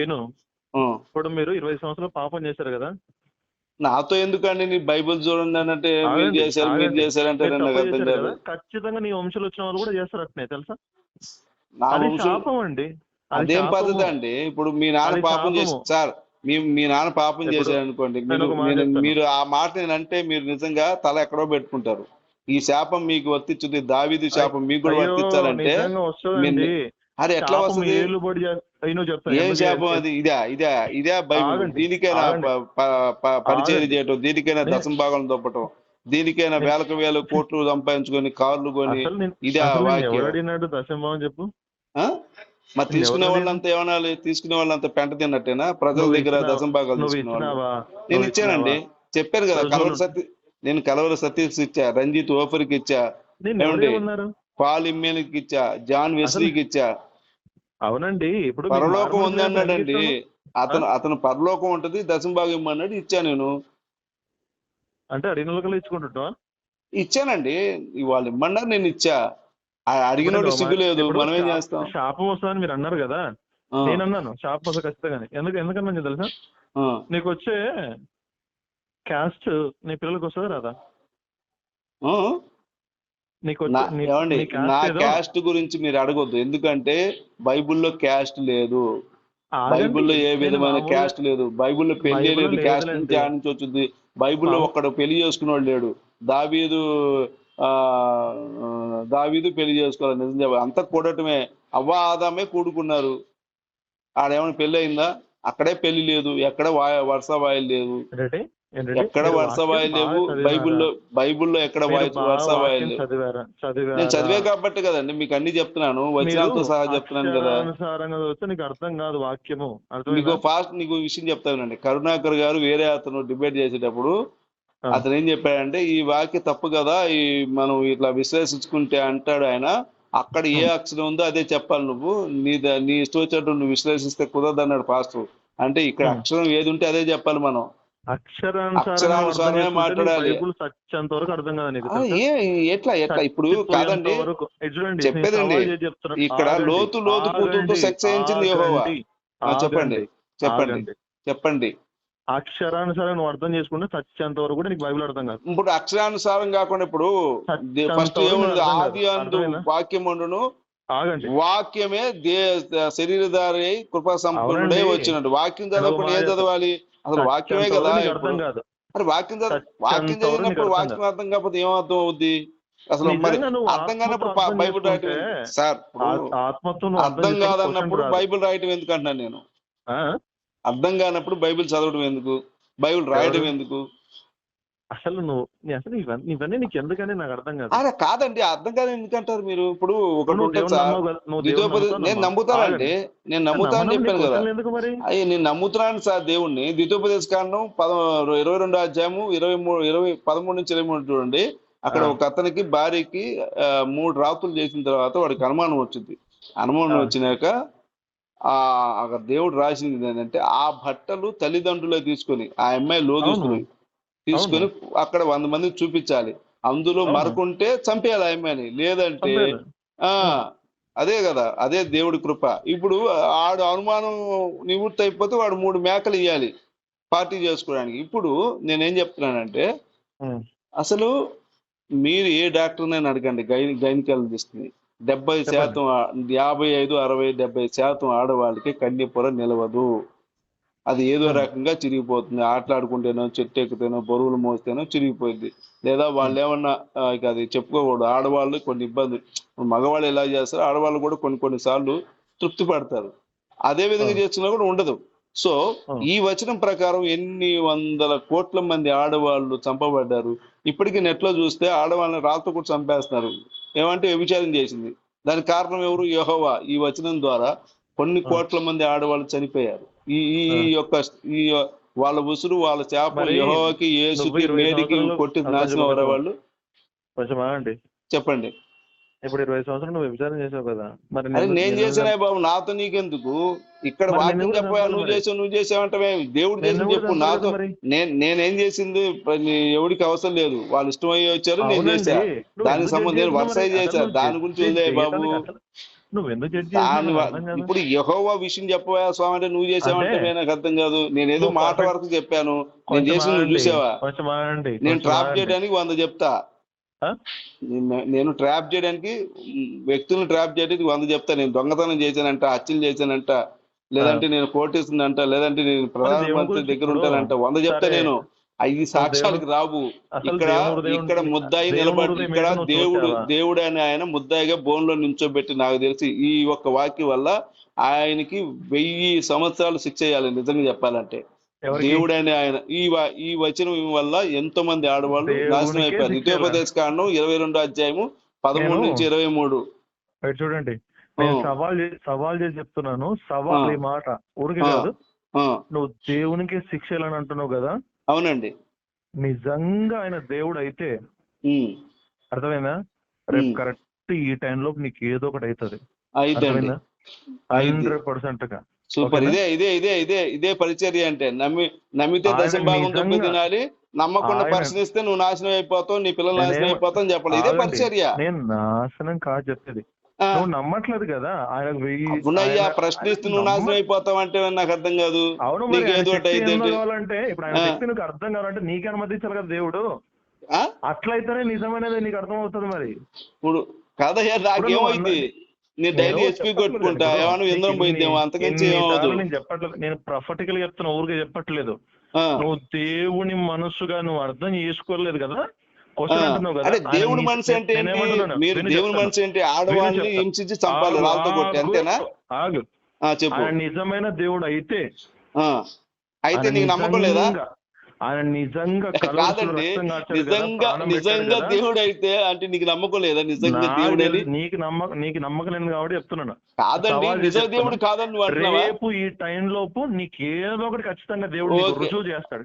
విను ఆ. ఇప్పుడు మీరు ఇరవై సంవత్సరాలు పాపం చేశారు కదా? నాతో ఎందుకండి నీ బైబిల్ చూడండి అంటే మీరు చేశారు మీరు. చేశారంటే ఖచ్చితంగా నీ వంశంలో వచ్చిన వాళ్ళు కూడా చేస్తారు అట్నే తెలుసా? నా శాపం అండి. అది. పద్ధతి అండి? ఇప్పుడు మీ నాన్న పాపం చేసి. సార్ మీ మీ నాన్న పాపం చేశారు అనుకోండి. మీరు ఆ మాట అంటే మీరు నిజంగా తల ఎక్కడో పెట్టుకుంటారు. ఈ శాపం మీకు వర్తించుద్ది. దావీదు శాపం మీకు కూడా వర్తించాలంటే అది ఎట్లా వస్తుంది? చెప్తాను ఏం శాపం అది? ఇదే ఇదే ఇదే బైబిల్. దీనికైనా పరిచయం. చేయటం దీనికైనా దశం భాగం దొప్పటం దీనికైనా వేలకు వేలు కోట్లు సంపాదించుకొని కార్లు కొని ఇదే అడిగినాడు దశంభావం చెప్పు? మరి తీసుకునే వాళ్ళంతా ఏమనాలి తీసుకునే వాళ్ళంతా పెంట తిన్నట్టేనా? ప్రజల దగ్గర? దశం భాగాలు తీసుకునే నేను ఇచ్చానండి. చెప్పాను కదా కలవర సతీ నేను కలవర సతీష్ ఇచ్చా రంజిత్ ఓఫర్కి ఇచ్చా. పాల్ ఇమ్మేనికి ఇచ్చా జాన్ వెస్లీకి ఇచ్చా అవునండి. ఇప్పుడు పరలోకం ఉంది అన్నాడండి? అతను అతను పరలోకం ఉంటది దశం భాగం ఇమ్మన్నాడు ఇచ్చా నేను. అంటే అడిగిన ఇచ్చుకుంటుంటావా? ఇచ్చానండి. వాళ్ళు ఇమ్మన్నారు నేను ఇచ్చా. అడిగినోడు ఇప్పుడు సిగ్గు లేదు మనం ఏం చేస్తాం? శాపం వస్తుందని మీరు అన్నారు కదా. నేను అన్నాను శాపం వస్తుంది ఖచ్చితంగా ఎందుకు ఎందుకన్నా తెలుసా. నీకు వచ్చే క్యాస్ట్ నీ పిల్లలకు వస్తుందా రాదా? నీకు నా క్యాస్ట్ గురించి మీరు అడగొద్దు. ఎందుకంటే బైబిల్లో క్యాస్ట్ లేదు. బైబిల్లో ఏ విధమైన క్యాస్ట్ లేదు. బైబిల్లో పెళ్ళి లేదు క్యాస్ట్. నుంచి నుంచి వచ్చింది బైబిల్లో ఒక్కడు పెళ్ళి చేసుకున్నాడు లేడు. దావీదు ఆ ఆ, దావీదు పెళ్ళి చేసుకోవాలి. నిజం అంతా కూడటమే. అవ్వ ఆదామే కూడుకున్నారు. ఆడేమైనా పెళ్ళి అయిందా అక్కడే పెళ్ళి లేదు. ఎక్కడ వాయ వరుస వాయిల్ లేదు? ఎక్కడ వరుస లేవు? బైబిల్లో బైబిల్లో ఎక్కడ వరుస వాయిల్ నేను చదివే కాబట్టి కదండి మీకు అన్ని చెప్తున్నాను వచనాలతో సహా చెప్తున్నాను కదా. నీకు అర్థం కాదు వాక్యము. నీకు అర్థమైందా ఫాస్ట్ నీకు విషయం చెప్తానండి కరుణాకర్ గారు వేరే అతను డిబేట్ చేసేటప్పుడు. అతను ఏం చెప్పాడంటే ఈ వాక్య తప్పు కదా ఈ మనం ఇట్లా విశ్లేషించుకుంటే అంటాడు ఆయన అక్కడ ఏ అక్షరం ఉందో అదే చెప్పాలి నువ్వు. నీ నీ ఇష్టం వచ్చినట్టు నువ్వు విశ్లేషిస్తే కుదరదు అన్నాడు పాస్టర్. అంటే ఇక్కడ. అక్షరం ఏది ఉంటే అదే చెప్పాలి మనం. చేసుకుంటే మాట్లాడాలి. బైబిల్ సత్యంత వరకు అర్థం కాదు నీకు ఎట్లా ఎట్లా ఇప్పుడు కాదండి చూడండి చెప్పేదండి. ఇక్కడ లోతు లోతు కూతురుతో సెక్స్ చేయించింది చెప్పండి చెప్పండి. చెప్పండి అక్షరానుసారం నువ్వు అర్థం చేసుకుంటే సత్యంత వరకు కూడా నీకు బైబిల్ అర్థం కాదు ఇప్పుడు అక్షరానుసారం కాకుండా ఇప్పుడు ఫస్ట్ ఏముంది. ఆది అందు? వాక్యం ఉండును ఆగండి వాక్యమే దే శరీరధారి కృపా సంపన్నుడై. వచ్చినట్టు వాక్యం చదవకుండా ఏం చదవాలి అసలు వాక్యమే కదా అర్థం కాదు మరి వాక్యం వాక్యం చదివినప్పుడు వాక్యం అర్థం కాకపోతే ఏం అర్థం అవుద్ది అసలు మరి అర్థం కానప్పుడు బైబిల్ రాయటం? సార్ అర్థం కాదన్నప్పుడు. బైబిల్ రాయటం ఎందుకు అంటున్నాను నేను? అర్థం కానప్పుడు బైబిల్ చదవడం ఎందుకు బైబిల్ రాయటం ఎవరు? ఎందుకు అసలు నువ్వు నీ- అసలు ఇవన్నీ ఇవన్నీ నీకు ఎందుకని నాకు అర్థం కాదు. అరే కాదండి అర్థం కాదు ఎందుకంటారు మీరు? ఇప్పుడు నమ్ముతావు నేను. నమ్ముతానండి. నేను నమ్ముతానని చెప్పాను కదా. అయ్యి నేను నమ్ముతున్నాను సార్ దేవుణ్ణి. ద్వితోపదేశ కారణం పద ఇరవై రెండు అధ్యాయము ఇరవై మూడు ఇరవై పదమూడు నుంచి ఇరవై మూడు చూడండి. అక్కడ. ఒక అతనికి భార్యకి మూడు రాత్రులు చేసిన తర్వాత వాడికి అనుమానం వచ్చింది. అనుమానం. వచ్చినాక ఆ అక్కడ దేవుడు రాసింది ఏంటంటే ఆ బట్టలు తల్లిదండ్రులే తీసుకొని ఆ అమ్మాయి లోదుస్తుంది అవును. తీసుకొని అక్కడ వంద మందికి చూపించాలి అందులో. మరకుంటే చంపేయాలి ఆ అమ్మాయిని లేదంటే. ఆ అదే కదా అదే దేవుడి కృప ఇప్పుడు ఆడు అనుమానం నివృత్తి అయిపోతే వాడు మూడు మేకలు ఇవ్వాలి పార్టీ చేసుకోవడానికి ఇప్పుడు నేనేం చెప్తున్నానంటే. అసలు మీరు ఏ డాక్టర్నైనా అడగండి గై గైనకాలజిస్ట్ని డెబ్బై. శాతం యాభై ఐదు అరవై డెబ్బై శాతం ఆడవాళ్ళకి కన్య పొర నిలవదు అది ఏదో. రకంగా చిరిగిపోతుంది. ఆటలాడుకుంటేనో చెట్టు ఎక్కితేనో బరువులు మోస్తేనో చిరిగిపోయింది. లేదా వాళ్ళు ఏమన్నా ఇక అది చెప్పుకోకూడదు. ఆడవాళ్ళు కొన్ని ఇబ్బందులు మగవాళ్ళు ఎలా చేస్తారో ఆడవాళ్ళు కూడా కొన్ని కొన్ని సార్లు తృప్తి పడతారు. అదే విధంగా. చేస్తున్నా కూడా ఉండదు. సో. ఈ వచనం ప్రకారం ఎన్ని వందల కోట్ల మంది ఆడవాళ్ళు చంపబడ్డారు. ఇప్పటికీ నెట్లో చూస్తే ఆడవాళ్ళని రాళ్ళతో కూడా చంపేస్తున్నారు. ఏమంటే వ్యభిచారం చేసింది. దానికి కారణం ఎవరు? యెహోవా. ఈ వచనం ద్వారా కొన్ని కోట్ల మంది ఆడవాళ్ళు చనిపోయారు. ఈ ఈ యొక్క ఈ వాళ్ళ ఉసురు వాళ్ళ చేప మరి యెహోవాకి యేసుకి సంవత్సరాలు కొట్టి నాశనం అవరే. వాళ్ళు కొంచెం ఆగండి. చెప్పండి. ఇప్పుడు ఇరవై సంవత్సరాలు నువ్వు విచారణ చేసావు కదా. మరి నేను- చేసినా బాబు నాతో నీకెందుకు? ఇక్కడ వాక్యం చెప్పా నువ్వు. చేసావు నువ్వు చేసావంటే దేవుడు కూడా చెప్పు. నాతో. నేను నేనేం చేసింది? ఎవడికి అవసరం లేదు. వాళ్ళు ఇష్టం అయ్యి వచ్చారు నేను అవునండి. చేశా. నువ్వు దానికి ఎందుకు సంబంధం నేను చేస్తున్నావు వరుస మరి? చేశా అసలు దాని గురించి వదిలేయ్ బాబు. నువ్వు ఎందుకు జడ్జి ఇప్పుడు యెహోవా విషయం చెప్పవా? స్వామి అంటే నువ్వు చేసావంటే అదే. నాకు అర్థం కాదు. నేనేదో నువ్వు మాట వరకు చెప్పాను. నేను చేసిన నువ్వు చూసావా? నేను ట్రాప్. చేయడానికి వంద చెప్తా? నేను- నేను ట్రాప్ చేయడానికి వ్యక్తులను ట్రాప్ చేయడానికి వంద చెప్తా. నేను దొంగతనం చేశానంట హత్యలు చేశానంట లేదంటే నేను కోటేసిందంట లేదంటే నేను ప్రధానమంత్రి దగ్గర ఉంటానంట. వంద చెప్తా. నేను. ఐదు సాక్ష్యాలకు రావు ఇక్కడ ఇక్కడ ముద్దాయి నిలబడి దేవుడు ఇక్కడ దేవుడు? దేవుడు అనే ఆయన ముద్దాయిగా బోన్లో నించోబెట్టి నాకు తెలిసి ఈ ఒక్క వాక్యం వల్ల ఆయనకి వెయ్యి సంవత్సరాలు శిక్ష చేయాలి నిజంగా చెప్పాలంటే? దేవుడు అనే ఆయన ఈ ఈ వచనం వల్ల ఎంతో మంది ఆడవాళ్ళు నాశనం అయిపోయారు ద్వితీయోపదేశ కాండం ఇరవై రెండో అధ్యాయము పదమూడు నుంచి ఇరవై మూడు చూడండి నేను. సవాల్ సవాల్ చేసి చెప్తున్నాను సవాల్. ఈ మాట ఊరికి. కాదు నువ్వు దేవునికి శిక్షలని అంటున్నావు కదా అవునండి. నిజంగా ఆయన దేవుడు అయితే అర్థమైందా? రేపు. కరెక్ట్ ఈ టైంలో నీకు ఏదో ఒకటి అవుతుంది. హండ్రెడ్ పర్సెంట్గా. సూపర్? ఇదే ఇదే ఇదే ఇదే ఇదే పరిచర్య అంటే నమ్మి నమ్మితే తొమ్మిది నిజంగా- తినాలి నమ్మకుండా పరిశీలిస్తే నువ్వు నాశనం అయిపోతావు నీ పిల్లలు నాశనం అయిపోతావు అని చెప్పాలి ఇదే. పరిచర్య. నేను నాశనం కాదు చెప్పేది. నువ్వు నమ్మట్లేదు కదా. ఆయన వెయ్యి ప్రశ్నిస్తూ నువ్వు నాశనం అయిపోతావు అంటే నాకు అర్థం కాదు. అవును? కావాలంటే ఇప్పుడు ఆయన. శక్తి నీకు అర్థం కావాలంటే నీకే అనుమతించాలి కదా దేవుడు? అట్లయితేనే నిజమైనది నీకు అర్థం అవుతుంది మరి. ఇప్పుడు కాదయ్యా నాకేమైంది? నేను డైలీ చెప్పట్లేదు కొట్టుకుంటా ఇప్పుడు. ఏమైనా ఇంధనం ఇన్ని- అంతకించి నేను చెప్పట్లేదు. నేను ప్రొఫెటికల్ చెప్తున్నా ఊరికే చెప్పట్లేదు. నువ్వు దేవుని మనసుగా నువ్వు అర్థం చేసుకోలేదు కదా. ఆయన దేవుడి మనసు అంటే? మీరు దేవుడి. మనసు ఏంటి ఆడవాళ్ళని. హింసించి చంపాలి రాళ్ళతో కొట్టి అంతేనా చెప్పు నిజమైన దేవుడు అయితే ఆ. అయితే నీకు నమ్మకం లేదా ఆయన నిజంగా కాదండి నిజంగా నిజంగా. దేవుడు అయితే అంటే నీకు నమ్మకం లేదా? నిజంగా దేవుడు నీకు నమ్మకం నీకు నమ్మకం లేదు కాబట్టి చెప్తున్నాను. కాదండి నిజ దేవుడు కాదని రేపు ఈ టైం లోపు నీకు ఏదో ఒకటి ఖచ్చితంగా దేవుడు. రుజువు చేస్తాడు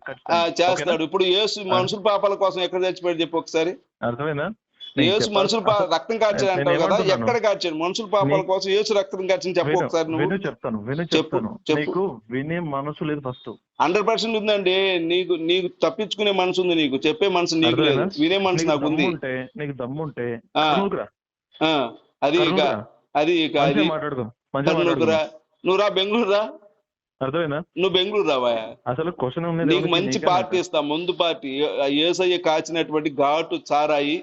చేస్తాడు? ఇప్పుడు యేసు మనుషుల పాపాల కోసం ఎక్కడ చచ్చిపోయాడు చెప్పు ఒకసారి. అర్థమైందా? యేసు మనుషుల రక్తం నేను అంటావు కదా? ఎక్కడ కార్చాడు మనుషుల పాపాల కోసం యేసు రక్తం కార్చింది చెప్పు ఒకసారి నువ్వు. చెప్తాను విను చెప్తాను. నీకు వినే మనసు లేదు ఫస్ట్. హండ్రెడ్ పర్సెంట్ ఉందండి. నీకు నీకు తప్పించుకునే మనసు ఉంది నీకు. చెప్పే మనసు నీకు లేదు? వినే మనసు నీకు ఉంది. నీకు. కర్నూలుకురా ఆ, అది ఇక. అది ఇక అది. మంచిగా మాట్లాడుకో మంచిగా కర్నూలుకు రా మాట్లాడుకో. నువ్వు రా బెంగళూరు రా. అర్థమైందా? నువ్వు బెంగళూరు రావా అసలు క్వశ్చన్ నీకు? మంచి పార్టీ ఇస్తా. ముందు పార్టీ. ఏసయ్య కాచినటువంటి ఘాటు చారాయి.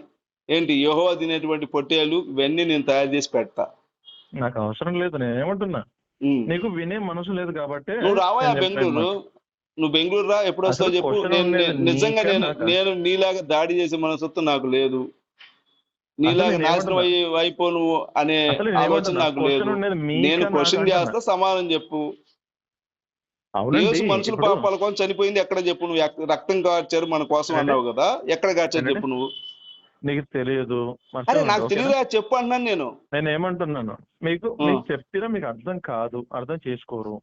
ఏంటి యహో తినేటువంటి పొట్టేలు ఇవన్నీ నేను తయారు చేసి పెడతా నాకు. అవసరం లేదు నేను ఏమంటున్నా. నీకు వినే మనసు లేదు కాబట్టి నువ్వు రావా బెంగళూరు నువ్వు బెంగళూరు రా ఎప్పుడు వస్తావు చెప్పు నేను నిజంగా నేను? నేను నీలాగా దాడి చేసే మనసత్వం నాకు లేదు నీలాగా నాశనం? అయ్యి అయిపో నువ్వు అనే ఆలోచన? నాకు లేదు నేను క్వశ్చన్. చేస్తా సమాధానం చెప్పు యేసు మనుషుల పాపాల కోసం చనిపోయింది ఎక్కడ చెప్పు నువ్వు రక్తం కార్చారు మన కోసం? అన్నావు కదా ఎక్కడ కార్చారు? చెప్పు నువ్వు నీకు తెలియదు. నాకు? తెలియదా చెప్పు అన్నాను నేను. నేను ఏమంటున్నాను? మీకు. మీకు చెప్పినా మీకు అర్థం కాదు. అర్థం చేసుకోరు.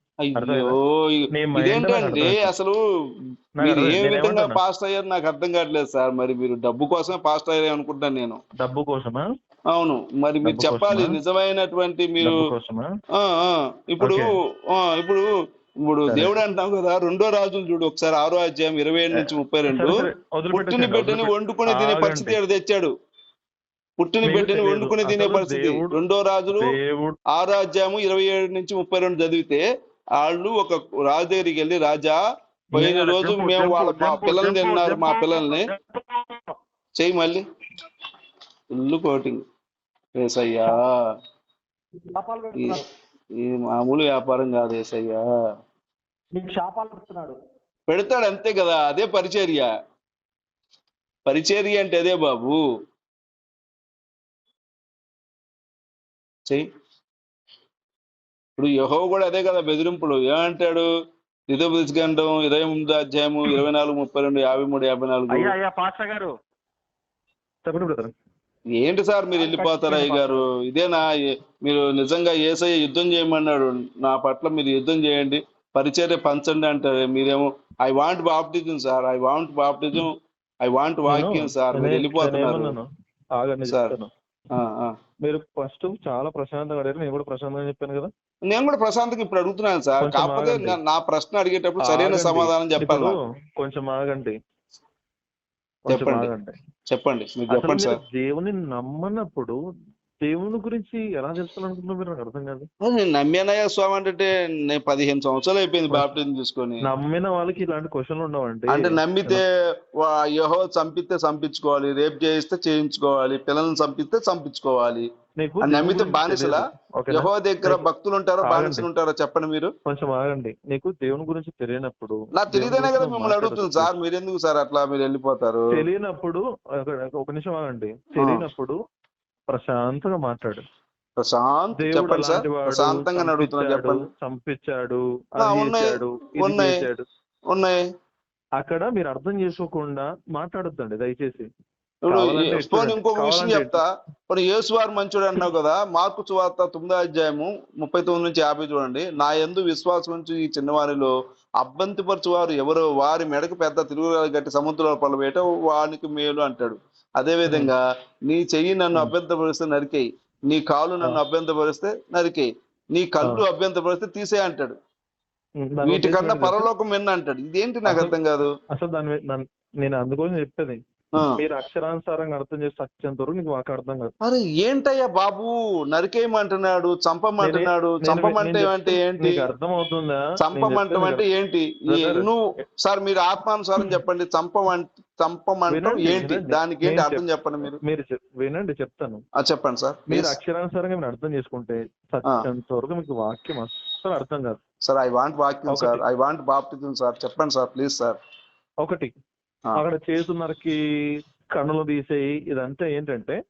ఇదేంటండి. అసలు మీరు ఏ విధంగా? పాస్ట్ అయ్యారు నాకు అర్థం కావట్లేదు సార్. మరి మీరు డబ్బు కోసమే పాస్ట్ అయ్యారు అనుకుంటాను నేను. డబ్బు కోసమా? అవును. మరి మీరు చెప్పాలి? నిజమైనటువంటి మీరు ఇప్పుడు ఇప్పుడు ఇప్పుడు. దేవుడు అంటాం కదా రెండో రాజులు చూడు ఒకసారి ఆరో అధ్యాయం ఇరవై ఏడు నుంచి ముప్పై రెండు. పుట్టిన బిడ్డని వండుకొని తినే. పరిస్థితి తెచ్చాడు. పుట్టిన బిడ్డని. వండుకొని తినే పరిస్థితి. రెండో రాజులు ఆరో అధ్యాయము ఇరవై ఏడు నుంచి ముప్పై రెండు చదివితే వాళ్ళు ఒక రాజు దగ్గరికి వెళ్ళి రాజా పోయిన రోజు మేము వాళ్ళ మా పిల్లల్ని తిన్నారు మా పిల్లల్ని. చెయ్యి మళ్ళీ. Full coating. ఏసయ్యా. శాపాలు ఈ మామూలు వ్యాపారం కాదు ఏసయ్యా. నీకు శాపాలు పెడుతున్నాడు. పెడతాడు అంతే కదా అదే పరిచర్య. పరిచర్య అంటే అదే బాబు. చెయ్యి ఇప్పుడు యహో కూడా అదే కదా బెదిరింపులు. ఏమంటాడు? గంటం ఇరవై ఎనిమిది అధ్యాయము ఇరవై నాలుగు ముప్పై రెండు యాభై మూడు యాభై నాలుగు. అయ్యా అయ్యా పాస్టర్ గారు. చెప్పండి బ్రదర్. ఏంటి సార్ మీరు వెళ్ళిపోతారు అయ్య గారు ఇదేనా? మీరు నిజంగా ఏసయ్య యుద్ధం చేయమన్నాడు. నా పట్ల మీరు యుద్ధం చేయండి. పరిచర్య పంచండి అంటారు. మీరేమో I want baptism sir I want baptism I want వాక్యం సార్ మీరు వెళ్ళిపోతున్నారు. సార్. మీరు ఫస్ట్ చాలా ప్రశాంతంగా అడిగారు. నేను కూడా ప్రశాంతంగా చెప్పాను కదా. నేను కూడా ప్రశాంత్కి ఇప్పుడు అడుగుతున్నాను సార్ కాకపోతే. నా- ప్రశ్న అడిగేటప్పుడు సరైన. సమాధానం చెప్పాలి. కొంచెం ఆగండి. కొంచెం చెప్పండి. ఆగండి. చెప్పండి మీరు చెప్పండి సార్. దేవుని నమ్మనప్పుడు దేవుని గురించి ఎలా తెలుసుకోవాలనుకుంటున్నారు మీరు? నాకు అర్థం కాదు. అది నేను నమ్మానయ్య స్వామి అంటే నేను పదిహేను సంవత్సరాలు అయిపోయింది బాప్టిజం తీసుకొని. నమ్మిన వాళ్ళకి ఇలాంటి క్వశ్చన్లు ఉండవండి. అంటే నమ్మితే యెహోవా చంపితే చంపించుకోవాలి రేప్ చేయిస్తే చేయించుకోవాలి పిల్లల్ని చంపిస్తే చంపించుకోవాలి. నీకు నమ్మితే బానిసలా? యహో దగ్గర భక్తులు ఉంటారో. బానిసలు ఉంటారో చెప్పండి మీరు. కొంచెం ఆగండి. నీకు దేవుని గురించి తెలియనప్పుడు దేవుని తెలియదనే కదా మిమ్మల్ని అడుగుతుంది సార్. మాట్లాడొద్దు. మీరు ఎందుకు సార్ అట్లా మీరు వెళ్ళిపోతారు? తెలియనప్పుడు ఒక- నిమిషం ఆగండి. తెలియనప్పుడు ప్రశాంతంగా మాట్లాడు. ప్రశాంత్ చెప్పండి సార్. ప్రశాంతంగా అడుగుతున్నాను చంపించాడు, చెప్పండి. చంపించాడు ఉన్నాయి. అక్కడ మీరు అర్థం చేసుకోకుండా మాట్లాడొద్దండి దయచేసి. ఇప్పుడు. ఇంకొక విషయం చెప్తా. ఇప్పుడు యేసువారు మంచోడు అంటున్నావు కదా మార్పు సువార్త తొమ్మిదో అధ్యాయము ముప్పై తొమ్మిది నుంచి యాభై చూడండి. నా యందు విశ్వాసం నుంచి ఈ చిన్నవారిలో అభ్యంతపరచు వారు ఎవరో వారి మెడకు పెద్ద తిరుగురాలు గట్టి సముద్రంలో పడవేయట వానికి మేలు అంటాడు. అదే విధంగా నీ చెయ్యి నన్ను. అభ్యంతరపరిస్తే నరికేయి. నీ కాలు నన్ను. అభ్యంతరపరిస్తే నరికేయి. నీ కళ్ళు అభ్యంతరపరిస్తే తీసే అంటాడు. వీటికన్నా పరలోకం విన్న అంటాడు. ఇదేంటి నాకు అర్థం కాదు? అసలు దాని నేను అందుకోసం చెప్పేది. మీరు అక్షరానుసారంగా అర్థం చేసి వచ్చేంత వరకు నీకు మాకు అర్థం కాదు. అరే ఏంటయ్యా బాబు? నరికేయమంటున్నాడు చంపమంటున్నాడు నేను- చంపమంటే అంటే ఏంటి? అర్థం అవుతుందా చంపమంటం అంటే ఏంటి? నువ్వు సార్ మీరు ఆత్మానుసారం చెప్పండి చంపమంట చంపమంటం ఏంటి. దానికి ఏంటి అర్థం చెప్- చెప్పండి మీరు? మీరు వినండి చెప్తాను. చెప్పండి సార్ మీరు అక్షరానుసారంగా మీరు అర్థం చేసుకుంటే సత్యంత వరకు మీకు వాక్యం అస్సలు అర్థం కాదు. సార్ ఐ వాంట్ వాక్యం. Sir. I want baptism sir. చెప్పండి సార్ ప్లీజ్ సార్. ఒకటి. అక్కడ చేతున్నరకి కన్నులు తీసేయి. ఇదంతా ఏంటంటే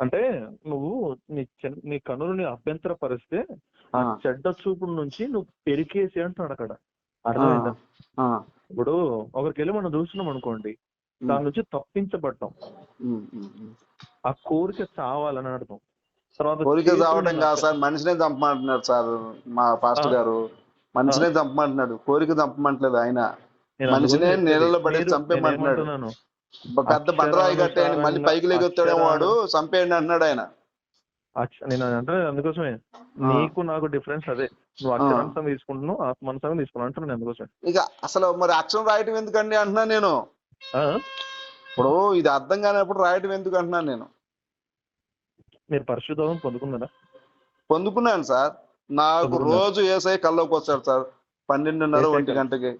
అంటే నువ్వు నీ నీ కన్నులని అభ్యంతర పరిస్తే ఆ. చెడ్డ చూపుల నుంచి నువ్వు పెరికేసి అంటున్నాడు అక్కడ. అర్థమైందా? ఇప్పుడు ఒకరికి వెళ్ళి మనం చూస్తున్నాం అనుకోండి. దాని నుంచి తప్పించబడ్డాం. ఆ కోరిక చావాలని అర్థం. తర్వాత కోరిక చావడం కాదు సార్. మనిషినే చంపమంటున్నారు సార్ మా పాస్టర్. గారు. మనిషినే చంపమంటున్నాడు. కోరిక చంపమంటలేదు ఆయన. మనిషినే నీళ్ళలో మీరు- చంపేయమంటున్నాడు. పెద్ద బండరాయి కట్టేయండి మళ్ళీ పైకి లేకొస్తాడేమో వాడు చంపేయండి అంటున్నాడు ఆయన. నేను అంటే అందుకోసమే. నీకు నాకు డిఫరెన్స్ అదే. నువ్వు అక్షరాంశం తీసుకుంటున్నావు ఆత్మాంశం తీసుకున్నావు అంటున్నాను నేను అందుకోసమే. ఇక అసలు మరి అక్షరం రాయటం ఎందుకండి అంటున్నాను నేను? ఇప్పుడు ఇది అర్థం కానప్పుడు రాయటం ఎందుకు అంటున్నాను నేను? మీరు పరిశుద్ధం పొందుకున్నారా? పొందుకున్నాను సార్. నాకు. రోజు ఏసై కల్లోకి వస్తాడు సార్. పన్నెండున్నర ఒంటి. గంటకి.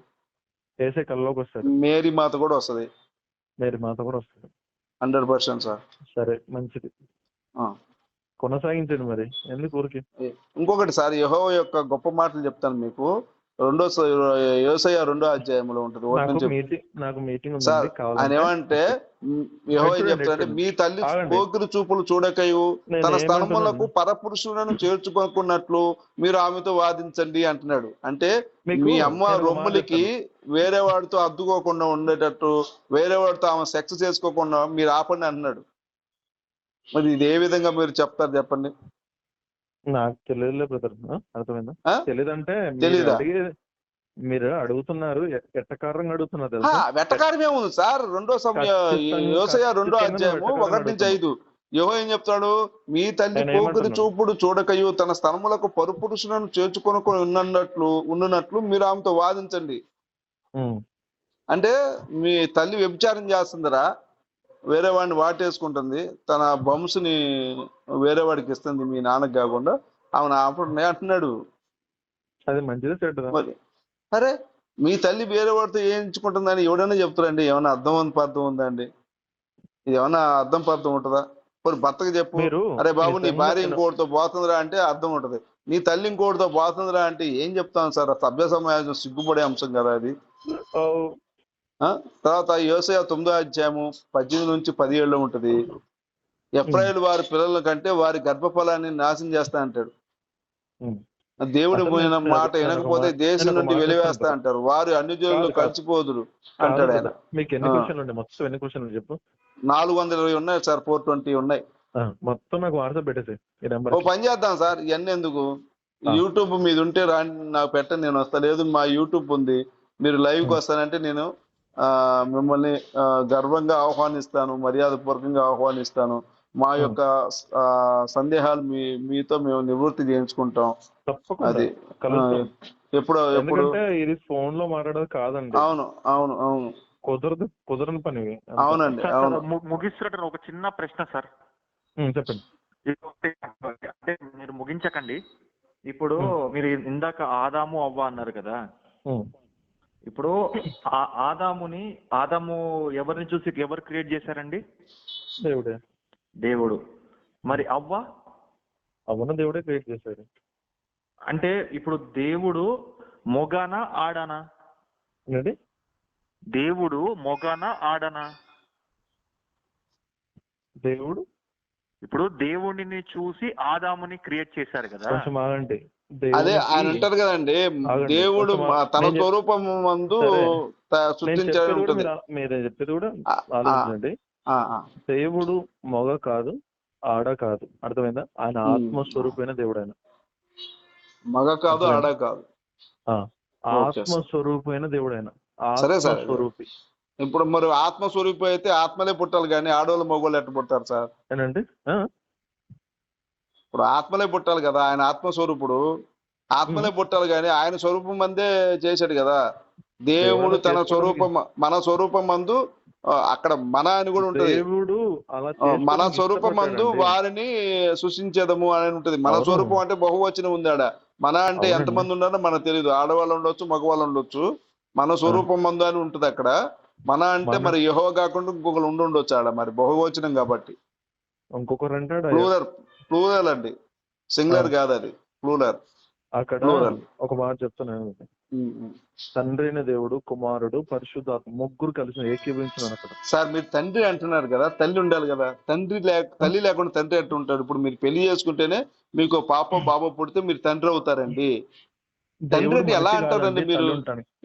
వేసే కల్లోకి వస్తారు మేరీ మాత కూడా వస్తది. మీరు మాతో కూడా వస్తారు హండ్రెడ్ పర్సెంట్ సార్. సరే మంచిది. ఆ. కొనసాగించండి మరి. ఎందుకు ఊరికి? ఇంకొకటి సార్ యహో యొక్క గొప్ప మాటలు చెప్తాను మీకు. రెండో వ్యవసాయ రెండో అధ్యాయంలో ఉంటుంది. నాకు మీటింగ్ సార్ ఆయన ఏమంటే చూడండి. మీ తల్లి. పోకిరి చూపులు చూడకయు. తన? స్థలములకు పరపురుషులను చేర్చుకోకున్నట్లు మీరు ఆమెతో వాదించండి అంటున్నాడు. అంటే మీ అమ్మ రొమ్ములకి వేరే వాడితో అద్దుకోకుండా ఉండేటట్టు వేరే వాడితో ఆమె సెక్స్ చేసుకోకుండా మీరు ఆపండి అంటున్నాడు. మరి ఇది ఏ విధంగా మీరు చెప్తారు చెప్పండి? నాకు తెలియదులే బ్రదర్. అర్థమైందా? ఆ? తెలియదంటే మీరు తెలీదా? అడిగే మీరు అడుగుతున్నారు ఎట్టకారంగా అడుగుతున్నారు తెలుసా? వెటకారం ఏముంది సార్. రెండో యోసయ రెండో అధ్యాయము ఒకటి నుంచి ఐదు. యహో ఏం చెప్తాడు మీ తల్లి ఏమంటున్నాను? చూపుడు చూడకయు తన స్థలములకు పరుపురుషులను చేర్చుకొని ఉన్నట్లు ఉండునట్లు మీరు ఆమెతో వాదించండి. అంటే మీ తల్లి వ్యభిచారం చేస్తుందిరా. వేరే వాడిని వాటేసుకుంటుంది. తన బంసుని వేరే వాడికి ఇస్తుంది. మీ నాన్నకి కాకుండా ఆమె ఆపండి అంటున్నాడు. అది మంచిదే చెడ్డదా? మరి అరే మీ తల్లి వేరే వాడితో ఏంచుకుంటుందని ఎవడైనా చెప్తారండి ఏమైనా అర్థం పర్థం ఉందా అండి? ఇది ఏమైనా అర్థం పర్థం ఉంటుందా? మరి భర్తకు చెప్పు. అరే బాబు నీ భార్య ఇంకోటితో పోతుందిరా అంటే అర్థం ఉంటది. నీ తల్లి ఇంకోటితో పోతుందిరా అంటే ఏం చెప్తాను సార్? సభ్య సమాజం సిగ్గుపడే అంశం కదా అది? తర్వాత యోసయ తొమ్మిదో అధ్యాయము పద్దెనిమిది నుంచి పదిహేడులో ఉంటది ఎఫ్రాయిల్ వారి పిల్లల కంటే వారి గర్భఫలాన్ని నాశనం చేస్తా అంటాడు. దేవుడి పోయిన మాట వినకపోతే దేశం నుండి వెలివేస్తా. అంటారు వారు అన్ని కాదు. కలిసిపోదురు అంటాడు ఆయన. మీకు ఎన్ని. క్వశ్చన్లు మొత్తం ఎన్ని క్వశ్చన్లు చెప్పు నాలుగు వందల ఇరవై ఉన్నాయి సార్ ఫోర్ ట్వంటీ ఉన్నాయి మొత్తం నాకు వాట్సాప్ పెట్టేసి ఓ పని చేద్దాం సార్ ఇవన్నీ ఎందుకు. యూట్యూబ్ మీద ఉంటే రాండి నాకు పెట్టండి నేను వస్తా లేదు మా యూట్యూబ్ ఉంది మీరు లైవ్కి ఉం. వస్తానంటే నేను మిమ్మల్ని గర్వంగా ఆహ్వానిస్తాను మర్యాదపూర్వకంగా ఆహ్వానిస్తాను. మా. యొక్క సందేహాలు మీ మీతో మేము నివృత్తి చేయించుకుంటాం. అది ఎప్పుడు ఎప్పుడు. ఇది ఫోన్లో మాట్లాడేది కాదండి. అవును అవును అవును. కుదరదు కుదరని పని. అవునండి అవును. సార్, ము- ముగిస్తున్నట్టు ఒక చిన్న ప్రశ్న సార్. చెప్పండి. అంటే మీరు ముగించకండి. ఇప్పుడు మీరు ఇందాక ఆదాము అవ్వ అన్నారు కదా. ఇప్పుడు ఆ ఆదాముని ఆదాము ఎవరిని చూసి ఎవరు క్రియేట్ చేశారండి? దేవుడే. దేవుడు. మరి అవ్వ? అవును దేవుడే క్రియేట్ చేశాడు. అంటే ఇప్పుడు దేవుడు మొగానా ఆడానా? దేవుడు మొగానా ఆడనా? దేవుడు ఇప్పుడు దేవుడిని చూసి ఆదాముని క్రియేట్ చేశారు కదా కొంచెం ఆగండి అదే ఆయన అంటారు కదండి. దేవుడు తన స్వరూపం మందు మీరు చెప్పేది కూడా ఆలోచించండి. దేవుడు మొగ కాదు ఆడ కాదు అర్థమైందా ఆయన. ఆత్మస్వరూపమైన దేవుడు ఆయన మగ కాదు? ఆడ కాదు. ఆత్మస్వరూపమైన దేవుడు ఆయన. ఆత్మస్వరూపి ఇప్పుడు మరి ఆత్మస్వరూపం అయితే ఆత్మలే పుట్టాలి కానీ ఆడవాళ్ళు మగవాళ్ళు ఎట్ట పుట్టారు సార్? ఏనండి? ఇప్పుడు ఆత్మలే పుట్టాలి కదా ఆయన ఆత్మస్వరూపుడు. ఆత్మలే పుట్టాలి కానీ ఆయన స్వరూపం మందే చేశాడు కదా. దేవుడు తన స్వరూపం మన స్వరూపం మందు అక్కడ మన అని కూడా ఉంటది. దేవుడు మన స్వరూపం మందు. వారిని సృష్టించేదము అని ఉంటది. మన. స్వరూపం అంటే బహువచనం ఉంది ఆడ మన అంటే. ఎంతమంది ఉన్నారో మనకు తెలియదు ఆడవాళ్ళు ఉండొచ్చు మగవాళ్ళు ఉండొచ్చు. మన స్వరూపం మందు అని ఉంటది అక్కడ. మన అంటే మరి యహో కాకుండా ఇంకొకరు ఉండి ఉండొచ్చు ఆడ మరి బహువచనం కాబట్టి. ఇంకొకరు అంటాడు ప్లూరల్ ప్లూరల్ అండి. సింగులర్. కాదు అది. ప్లూరల్. అక్కడ. ఒక మాట చెప్తున్నాను తండ్రి అయిన దేవుడు కుమారుడు పరిశుద్ధాత్మ ముగ్గురు కలిసి ఏకీభవించినారు అక్కడ. సార్ మీరు తండ్రి అంటున్నారు కదా తల్లి ఉండాలి కదా. తండ్రి లేక తల్లి లేకుండా తండ్రి ఉంటాడు ఇప్పుడు మీరు పెళ్ళి చేసుకుంటేనే మీకు పాప బాబా పుడితే మీరు తండ్రి అవుతారండి. తండ్రి ఎలా అంటారండి మీరు.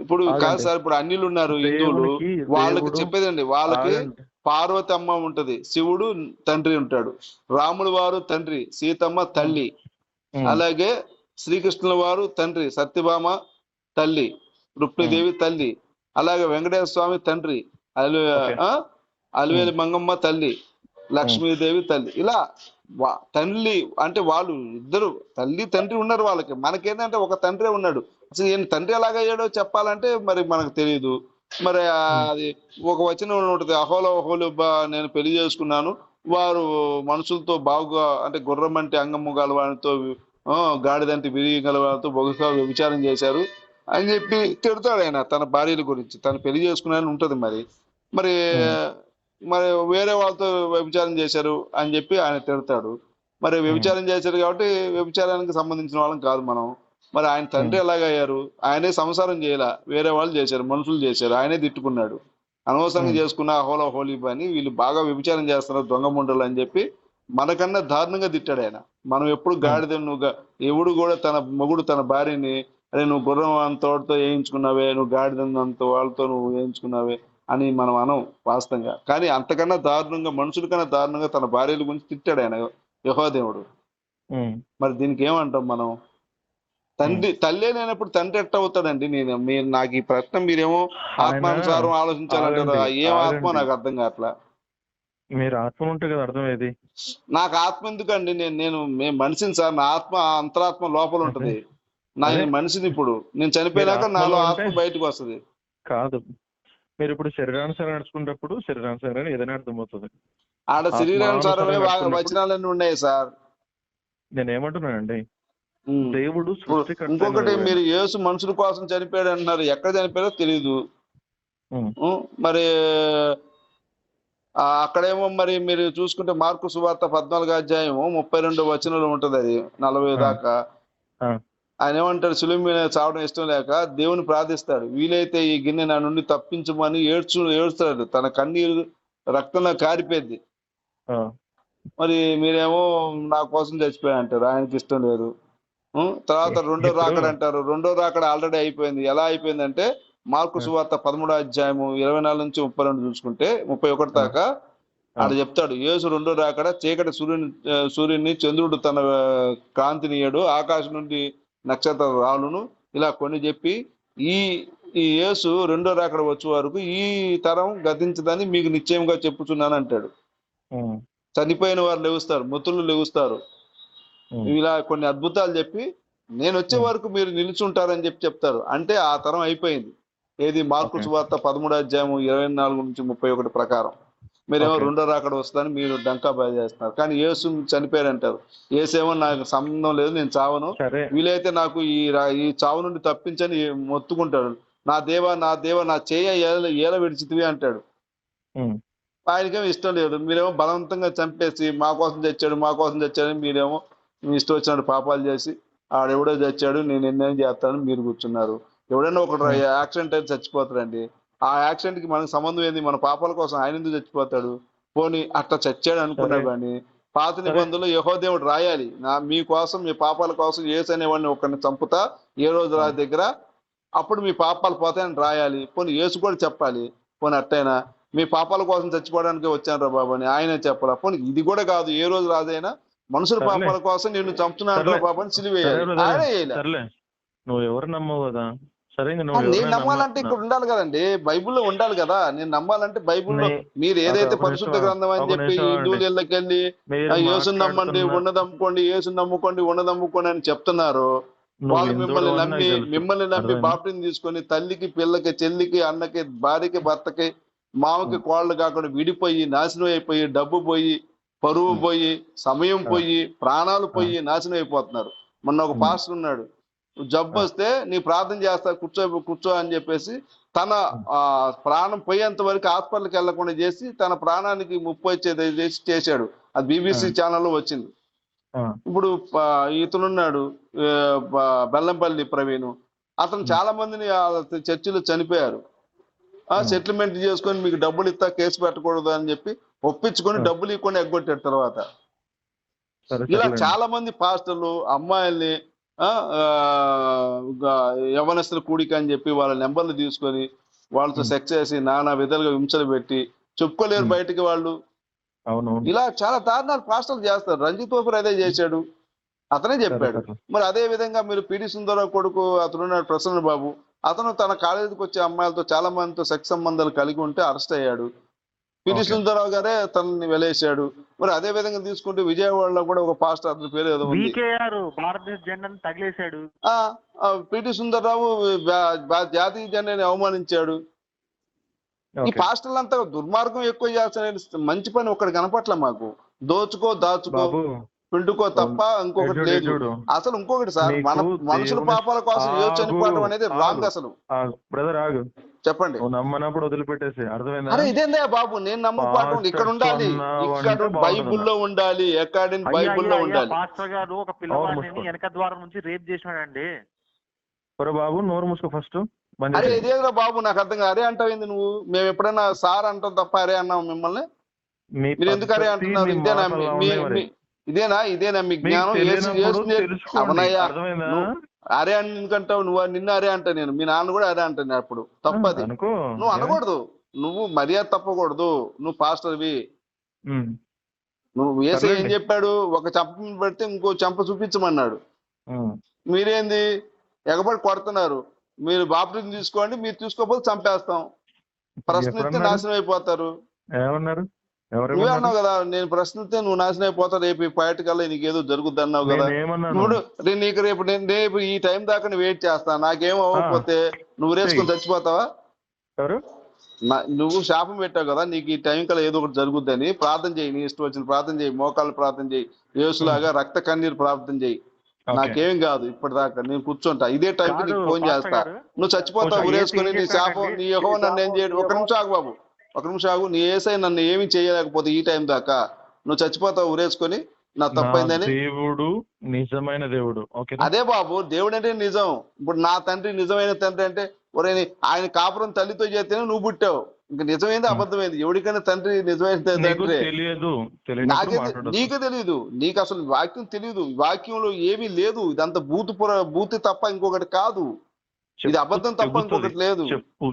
ఇప్పుడు కాదు. సార్ ఇప్పుడు అన్నిలు ఉన్నారు హిందువులు వాళ్ళకి చెప్పేదండి వాళ్ళకి. పార్వతి అమ్మ ఉంటది శివుడు తండ్రి ఉంటాడు రాముడు వారు తండ్రి సీతమ్మ తల్లి. అలాగే శ్రీకృష్ణుల వారు తండ్రి సత్యభామ తల్లి రుక్మిదేవి తల్లి అలాగే వెంకటేశ్వర స్వామి తండ్రి? అలివేలి మంగమ్మ తల్లి లక్ష్మీదేవి తల్లి ఇలా తల్లి అంటే వాళ్ళు ఇద్దరు తల్లి తండ్రి ఉన్నారు వాళ్ళకి. మనకేంటంటే ఒక తండ్రే ఉన్నాడు. అసలు ఈయన తండ్రి ఎలాగయ్యాడో చెప్పాలంటే మరి మనకు తెలియదు మరి అది ఒక వచనం ఉంటుంది అహోలో అహోలు నేను పెళ్ళి చేసుకున్నాను. వారు మనుషులతో బాగుగా అంటే గుర్రం అంటే అంగము గలవానితో ఆ, గాడిదంటే విరిగి గలవానితో బహుశా విచారం చేశారు అని చెప్పి తిడతాడు ఆయన తన భార్యల గురించి. తను పెళ్ళి చేసుకున్నాను ఉంటుంది మరి. మరి మరి వేరే వాళ్ళతో వ్యభిచారం చేశారు అని చెప్పి ఆయన తిడతాడు. మరి వ్యభిచారం చేశారు కాబట్టి వ్యభిచారానికి సంబంధించిన వాళ్ళం కాదు మనం. మరి ఆయన తండ్రి ఎలాగయ్యారు? ఆయనే సంసారం చేయాల. వేరే వాళ్ళు చేశారు మనుషులు చేశారు. ఆయనే తిట్టుకున్నాడు. అనవసరంగా Hmm. చేసుకున్న హోలా హోలీ అని వీళ్ళు బాగా వ్యభిచారం చేస్తున్నారు దొంగ ముండలు అని చెప్పి మనకన్నా దారుణంగా తిట్టాడు ఆయన. మనం ఎప్పుడు గాడిద నువ్వు ఎవడు కూడా తన మొగుడు తన భార్యని అరే నువ్వు గుర్రం అంత వేయించుకున్నావే నువ్వు గాడిద అంత వాళ్ళతో నువ్వు వేయించుకున్నావే అని మనం అనం వాస్తవంగా. కానీ అంతకన్నా దారుణంగా మనుషుల కన్నా దారుణంగా తన భార్యల గురించి తిట్టాడు ఆయన యహోదేవుడు. మరి దీనికి ఏమంటాం మనం? తండ్రి తల్లే లేనప్పుడు తండ్రి ఎట్ట అవుతాడండి? నేను మీరు నాకు ఈ ప్రశ్న మీరేమో ఆత్మానుసారం ఆలోచించాలంటారు. ఏం ఆత్మ. నాకు అర్థం కావట్లా. మీరు ఆత్మ ఉంటే కదా అర్థమయ్యేది నాకు ఆత్మ ఎందుకండి? నేను నేను మేము మనిషిని సార్ నా ఆత్మ అంతరాత్మ లోపల ఉంటది. నా మనిషిని ఇప్పుడు. నేను చనిపోయినాక నాలో ఆత్మ బయటకు వస్తది. కాదు. మీరు ఇప్పుడు శరీరానుసారం నడుచుకున్నప్పుడు శరీరానుసారం ఏదైనా అర్థమవుతుంది. ఆడ శరీరానుసారమే వచనాలన్నీ ఉన్నాయి సార్. నేను ఏమంటున్నానండి. దేవుడు ఇంకొకటి మీరు యేసు మనుషుల కోసం చనిపోయాడు అంటున్నారు ఎక్కడ చనిపోయాడో తెలియదు మరి అక్కడేమో మరి మీరు చూసుకుంటే మార్కు సువార్త పద్నాలుగు అధ్యాయము ముప్పై రెండు వచనాలు ఉంటది అది నలభై. దాకా. ఆయన ఏమంటాడు సులువు మీద చావడం ఇష్టం లేక దేవుని ప్రార్థిస్తాడు. వీలైతే ఈ గిన్నె నా నుండి తప్పించమని ఏడ్చు ఏడుస్తాడు. తన కన్నీరు రక్తంలో కారిపోయింది. మరి మీరేమో నా కోసం చచ్చిపోయా అంటారు. ఆయనకి ఇష్టం లేదు? తర్వాత రెండో రాకడ అంటారు. రెండో రాకడ ఆల్రెడీ అయిపోయింది. ఎలా అయిపోయిందంటే మార్కు. సువార్త పదమూడో అధ్యాయము ఇరవై నాలుగు నుంచి ముప్పై రెండు చూసుకుంటే ముప్పై ఒకటి దాకా. ఆడ చెప్తాడు. యేసు రెండో రాకడ చీకటి సూర్యుని సూర్యుని చంద్రుడు తన ఆ, కాంతినియడు ఆకాశం నుండి నక్షత్ర రాలును ఇలా కొన్ని చెప్పి ఈ ఈ యేసు రెండో రాకడ వచ్చే వరకు ఈ తరం గతించదని మీకు నిశ్చయంగా చెప్పుచున్నాను అంటాడు. చనిపోయిన వారు లెగుస్తారు మృతులు లెగుస్తారు. ఇలా కొన్ని అద్భుతాలు చెప్పి నేను వచ్చే. వరకు మీరు నిలుచుంటారని చెప్పి చెప్తారు అంటే ఆ తరం అయిపోయింది ఏది మార్కు. సువార్త పదమూడు అధ్యాయం ఇరవై నాలుగు నుంచి ముప్పై ఒకటి ప్రకారం మీరేమో. రెండో రాకడ వస్తుందని మీరు డంకా బాయ్ చేస్తున్నారు. కానీ యేసు చనిపోయారు అంటారు. ఏసేమో నాకు సంబంధం లేదు నేను చావను. వీలైతే నాకు ఈ ఈ చావు నుండి తప్పించని మొత్తుకుంటాడు. నా దేవ నా దేవ నా చేయ ఏల విడిచితివి అంటాడు. ఆయనకేమో ఇష్టం లేదు. మీరేమో బలవంతంగా చంపేసి మా కోసం తెచ్చాడు మా కోసం తెచ్చాడని మీరేమో మీ ఇష్టం వచ్చినట్టు పాపాలు చేసి ఆడెవడో తెచ్చాడు నేను ఎన్నేం చేస్తానని మీరు కూర్చున్నారు. ఎవడైనా ఒకడు యాక్సిడెంట్ అయితే చచ్చిపోతాడండి. ఆ యాక్సిడెంట్కి మనకు సంబంధం ఏంది? మన పాపాల కోసం ఆయన ఎందుకు చచ్చిపోతాడు? పోనీ అట్లా చచ్చాడు అనుకున్నా. కానీ పాత నిబంధనలు యహో దేవుడు రాయాలి. నా మీ కోసం మీ పాపాల కోసం ఏసు అనేవాడిని ఒకరిని చంపుతా ఏ రోజు రా దగ్గర అప్పుడు మీ పాపాలు పోతాయని రాయాలి. పోనీ యేసు కూడా చెప్పాలి. పోనీ అట్టైనా మీ పాపాల కోసం చచ్చిపోవడానికి వచ్చాను రా బాబు అని ఆయనే చెప్పాలా? పోనీ ఇది కూడా కాదు. ఏ రోజు రాజైనా మనుషుల. పాపాల కోసం నిన్ను చంపుతున్నాను రా. బాబు అని సిలివేయాలి నువ్వు ఎవరు నమ్మవు కదా? సరే నేను నమ్మాలంటే నమ్మ- ఇక్కడ ఉండాలి కదండి. బైబిల్లో ఉండాలి కదా. నేను నమ్మాలంటే బైబిల్లో మీరు ఏదైతే పరిశుద్ధ గ్రంథం అని చెప్పి మీరు ఆ, యేసుని నమ్మండి ఉన్నదమ్ముకోండి యేసుని నమ్ముకోండి ఉన్నదమ్ముకోండి అని చెప్తున్నారు. వాళ్ళు మిమ్మల్ని నమ్మి. మిమ్మల్ని నమ్మి? బాప్టిని తీసుకొని తల్లికి పిల్లకి చెల్లికి అన్నకి భార్యకి భర్తకి మామకి కోళ్ళు కాకుండా విడిపోయి నాశనం అయిపోయి డబ్బు పోయి పరువు పోయి సమయం పోయి ప్రాణాలు పోయి నాశనం అయిపోతున్నారు. మొన్న ఒక. పాస్టర్ ఉన్నాడు. జబ్బు వస్తే నీ ప్రార్థన చేస్తా కూర్చో కూర్చో అని చెప్పేసి తన ఆ, ప్రాణం పోయేంత వరకు హాస్పిటల్కి వెళ్ళకుండా చేసి తన ప్రాణానికి ముప్పు వచ్చేది చేసి చేశాడు. అది బీబీసీ ఛానల్లో వచ్చింది. ఇప్పుడు ఇతనున్నాడు బెల్లంపల్లి ప్రవీణ్. అతను చాలా మందిని చర్చిలో చనిపోయారు. ఆ సెటిల్మెంట్ చేసుకొని మీకు డబ్బులు ఇస్తా కేసు పెట్టకూడదు అని చెప్పి ఒప్పించుకొని. డబ్బులు ఇవ్వకొని ఎగ్గొట్టాడు తర్వాత. ఇలా. చాలా మంది పాస్టర్లు అమ్మాయిల్ని యవనస్తుల కూడిక అని చెప్పి వాళ్ళ నెంబర్లు తీసుకొని వాళ్ళతో. సెక్స్ చేసి నానా విధాలుగా హింసలు పెట్టి చెప్పుకోలేరు. బయటికి వాళ్ళు. అవును ఇలా చాలా దారుణాలు పాస్టర్లు చేస్తారు. రంజిత్ ఓఫర్ అదే చేశాడు. అతనే చెప్పాడు. మరి అదే విధంగా మీరు పిడి సుందరరావు కొడుకు అతను ప్రసన్న బాబు. అతను తన కాలేజీకి వచ్చే అమ్మాయిలతో చాలా మందితో సెక్స్ సంబంధాలు కలిగి ఉంటే అరెస్ట్ అయ్యాడు. Okay. సుందరరావు గారే తనని వెలేశాడు మరి అదే విధంగా తీసుకుంటే విజయవాడలో కూడా ఒక పాస్టర్ అతని పేరు ఏదో ఉంది భారతదేశ జెండాను తగిలేశాడు పిటి సుందరరావు జాతీయ జెండాని అవమానించాడు ఈ. పాస్టర్లంతా దుర్మార్గం ఎక్కువ చేస్తారని మంచి పని ఒకటి కనపట్ల మాకు దోచుకో దాచుకో పిండుకో తప్ప ఇంకొకటి లేదు. అసలు ఇంకొకటి సార్ మన మనుషుల పాపాల కోసం చనిపోవడం అనేది. రాంగ్ అసలు బ్రదర్ ఆగు చెప్పండి. నువ్వు నమ్మనప్పుడు వదిలిపెట్టేసి అర్థమైందా? అరే ఇదేందా బాబు? నేను నమ్మకపోవడం ఇక్కడ ఉండాలి. ఇక్కడ బైబుల్లో ఉండాలి అకాడమిక్ బైబుల్లో ఉండాలి. పాస్టర్ గారు ఒక పిల్లవాడిని. వెనక ద్వారం నుంచి రేప్ చేసినాడండి. ఒరే బాబు నోరు మూసుకో ఫస్ట్. అరే. ఇదేదిరా బాబు? నాకు అర్థం కాదు. అరే అంటావు నువ్వు? మేము ఎప్పుడైనా సార్ అంటాం తప్ప అరే అన్నాం మిమ్మల్ని? మీ మీరు ఎందుకు అరే అంటున్నారు? మీ ఇదేనా? ఇదేనా? ఇదేనా? మీ జ్ఞానం. అవునయ్యా. అరే అని ఎందుకంటావు? నువ్వు నిన్న అరే అంటా నేను. మీ నాన్న కూడా అరే అంటాను అప్పుడు. తప్పది. నువ్వు అనకూడదు. నువ్వు మర్యాద తప్పకూడదు. నువ్వు పాస్టర్వి నువ్వు ఏసై ఏం. చెప్పాడు? ఒక చెంప పెడితే ఇంకో చెంప చూపించమన్నాడు. మీరేంది? ఎగబడి కొడుతున్నారు. మీరు బాప్టిజం తీసుకోండి. మీరు తీసుకోకపోతే చంపేస్తాం. ఎప్పుడన్నారు? నాశనం అయిపోతారు. ఏమన్నారు? నువ్వే అన్నావు కదా నేను ప్రశ్నిస్తే నువ్వు నాశనం అయిపోతావు రేపు ఈ పాయింట్ కల్లా నీకు ఏదో జరుగుద్ది అన్నావు కదా. నువ్వు నేను నీకు రేపు నేను రేపు ఈ టైం దాకా వెయిట్ చేస్తా నాకేం అవ్వకపోతే నువ్వు రేసుకొని చచ్చిపోతావా? నువ్వు శాపం పెట్టావు కదా నీకు ఈ టైం కల్లా ఏదో ఒకటి జరుగుద్దని ప్రార్థన చేయి నీ ఇష్టం వచ్చిన ప్రార్థన చేయి మోకాళ్ళు ప్రార్థన చేయి యేసులాగా రక్త కన్నీరు ప్రార్థన చేయి. నాకేం కాదు ఇప్పటిదాకా నేను కూర్చుంటా. ఇదే టైంకి కాదు, నీకు ఫోన్ చేస్తా. నువ్వు చచ్చిపోతావు ఏసీ నీ శాపం? నీ యహో నన్ను ఏం చేయడు. ఒక నిమిషం ఆగు బాబు. ఒక నిమిషం ఆగు నీ ఏసై నన్ను ఏమి చేయలేకపోతే ఈ టైం దాకా నువ్వు చచ్చిపోతావు ఊరేసుకొని నా తప్పైందని. దేవుడు నిజమైన దేవుడు. ఓకే అదే బాబు దేవుడు అంటే నిజం. ఇప్పుడు నా తండ్రి నిజమైన తండ్రి అంటే ఒరే ఆయన కాపురం తల్లితో చేస్తేనే నువ్వు పుట్టావు. ఇంకా నిజమైంది? అబద్ధమైంది. ఎవరికైనా తండ్రి నిజమైన నీకు తండ్రి తెలియదు. నాకే తెలియదు నీకు అసలు వాక్యం తెలియదు వాక్యంలో ఏమీ లేదు. ఇదంతా బూతు పుర బూతి తప్ప ఇంకొకటి కాదు. ఇది అబద్ధం తప్ప ఇంకొకటి లేదు చెప్పు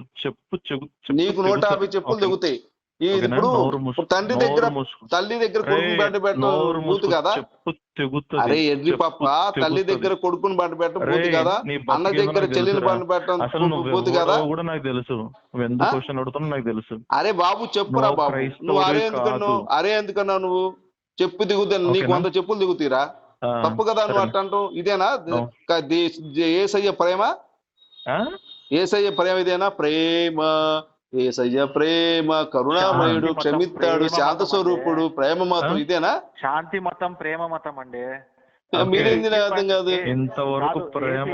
చెప్పు నీకు నూట యాభై చెప్పులు. దిగుతాయి? ఇప్పుడు తండ్రి దగ్గర. తల్లి దగ్గర కొడుకుని బండి పెట్టడం బూతు. కదా. అరే చెప్పు పప్ప తల్లి. దగ్గర కొడుకుని బండి పెట్టడం బూతు కదా అన్న దగ్గర చెల్లిని. బండి పెట్టడం బూతు కదా కూడా నాకు తెలుసు? క్వశ్చన్ అడుగుతున్నావు నాకు తెలుసు అరే బాబు చెప్పురా బాబు నువ్వు అరే ఎందుకన్నావు. అరే ఎందుకన్నావు నువ్వు చెప్పు దిగుతాను నీకు? వంద చెప్పులు దిగుతీరా తప్పు కదా నువ్వు. అట్ట అంటావు ఇదేనా ఏసయ్య ప్రేమ? ఏసయ్య ప్రేమ ఇదేనా ప్రేమ. ఏసయ్య ప్రేమ. కరుణామయుడు మతం, క్షమిస్తాడు శాంత మతం స్వరూపుడు ప్రేమ మాత్రం ఆ? ఇదేనా? శాంతి మతం ప్రేమ మతం అండి. మీరేంది అర్థం కాదు? ఇంతవరకు ప్రేమ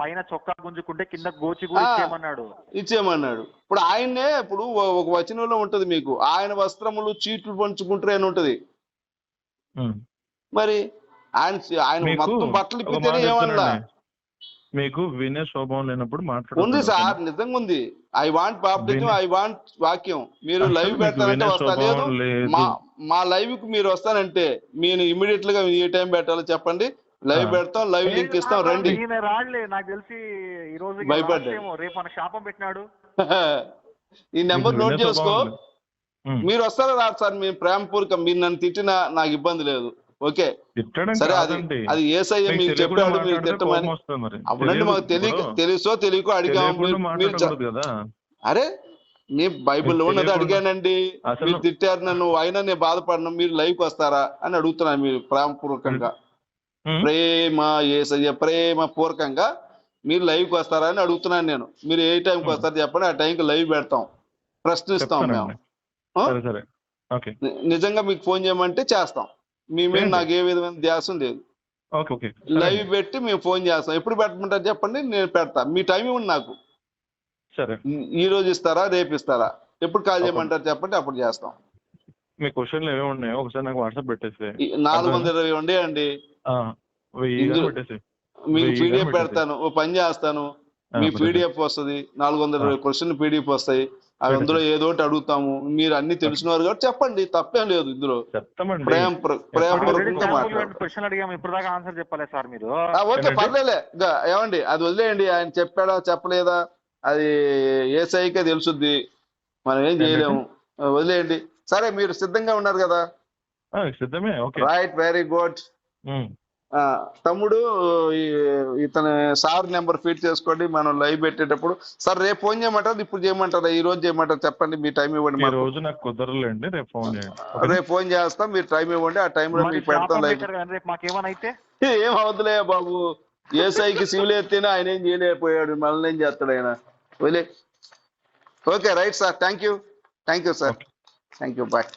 పైన చొక్కా గుంజుకుంటే కింద గోచి. ఇచ్చేయమన్నాడు. ఇచ్చేయమన్నాడు. ఇప్పుడు ఆయన్నే ఇప్పుడు ఒక వచనంలో ఉంటది మీకు. ఆయన వస్త్రములు చీట్లు పంచుకుంటారు అని ఉంటది. మరి ఆయన ఆయన మొత్తం బట్టలు ఇప్పితేనే ఏమన్నా. మీకు వినే స్వభావం లేనప్పుడు ఉంది మాట్లాడుతుంది సార్ నిజంగా ఉంది I want baptism I want వాక్యం మీరు లైవ్ పెడతారంటే వస్తా లేదు. మా మా లైవ్కి మీరు వస్తానంటే నేను ఇమీడియట్గా ఏ టైం పెట్టాలో చెప్పండి లైవ్. పెడతాం లైవ్ లింక్ ఇస్తాం రండి ఈయన రాడులే నాకు తెలిసి ఈ రోజు. రాడేమో. రేపు మన శాపం పెట్టినాడు ఈ నెంబర్ నోట్ చేసుకో. మీరు వస్తారా రాదు సార్ మేము ప్రేమపూర్వకం మీరు నన్ను తిట్టినా నాకు ఇబ్బంది లేదు ఓకే. సరే అది. అది ఏసయ్య మీకు చెప్పాడు మీరు తిట్టమని. అవునండి మాకు తెలియక. తెలుసో తెలియకో అడిగాము అరే నీ బైబిల్లో ఉన్నది అడిగానండి. మీరు తిట్టారు నన్ను అయినా నేను బాధపడను మీరు లైవ్కి వస్తారా అని అడుగుతున్నాను మీరు ప్రేమపూర్వకంగా. ప్రేమ ఏసయ్య ప్రేమ పూర్వకంగా మీరు లైవ్కి వస్తారా అని అడుగుతున్నాను నేను. మీరు ఏ టైంకి ఉమ్. వస్తారు చెప్పండి ఆ టైంకి లైవ్ పెడతాం. ప్రశ్నిస్తాం మేము. నిజంగా మీకు ఫోన్ చేయమంటే చేస్తాం. మీ మీద. నాకు ఏ విధమైన ధ్యాసం లేదు. లైవ్ పెట్టి మేము ఫోన్ చేస్తాం. ఎప్పుడు పెట్టమంటారు చెప్పండి నేను పెడతా. మీ టైం ఇవ్వండి నాకు. సరే. ఈ- రోజు ఇస్తారా రేపు ఇస్తారా? ఎప్పుడు కాల్. చేయమంటారు చెప్పండి అప్పుడు చేస్తాం. మీ క్వశ్చన్లు ఏమేమి ఉన్నాయో ఒకసారి నాకు వాట్సాప్ పెట్టేసి. నాలుగు వందల ఇరవై ఉండే అండి. ఆ, వెయ్యి ఇందులో- పెట్టేసి. మీకు పీడిఎఫ్. పెడతాను ఓ పని చేస్తాను. మీ. పీడిఎఫ్ వస్తుంది నాలుగు వందల ఇరవై క్వశ్చన్ పీడిఎఫ్ వస్తాయి. అవి. అందులో ఏదో ఒకటి అడుగుతాము. మీరు అన్ని తెలిసినవారు కాబట్టి చెప్పండి తప్పేం లేదు ఇందులో. ప్రేమ క్వశ్చన్ అడిగాము? ఇప్పుడు దాకా ఆన్సర్ చెప్పలేదు సార్ మీరు. ఆ, ఓకే? పర్లేలే ఏమండి అది వదిలేయండి. ఆయన చెప్పాడా చెప్పలేదా? అది ఏ సైకే తెలుసుద్ది. మనం ఏం చేయలేము. వదిలేయండి. సరే మీరు సిద్ధంగా ఉన్నారు కదా? సిద్ధమే రైట్ వెరీ గుడ్. తమ్ముడు ఇతని సార్ నెంబర్ ఫీడ్ చేసుకోండి మనం లైవ్ పెట్టేటప్పుడు. సార్ రేపు ఫోన్ చేయమంటారు? ఇప్పుడు చేయమంటారా? ఈ రోజు చేయమంటారు? చెప్పండి మీ టైం ఇవ్వండి ఈ మాకు. రోజు నాకు కుదరలేండి రేపు ఫోన్ చేయండి? రేపు ఫోన్ చేస్తాం మీరు టైం ఇవ్వండి ఆ టైంలో మరి మీకు పెడతాం లైవ్ ఏం అవద్దులే బాబు. ఏసైకి సివిల్ ఎత్తేనే ఆయన ఏం చేయలేకపోయాడు మనల్ని ఏం చేస్తాడు ఆయన? Okay right sir thank you thank you sir. Thank you bye.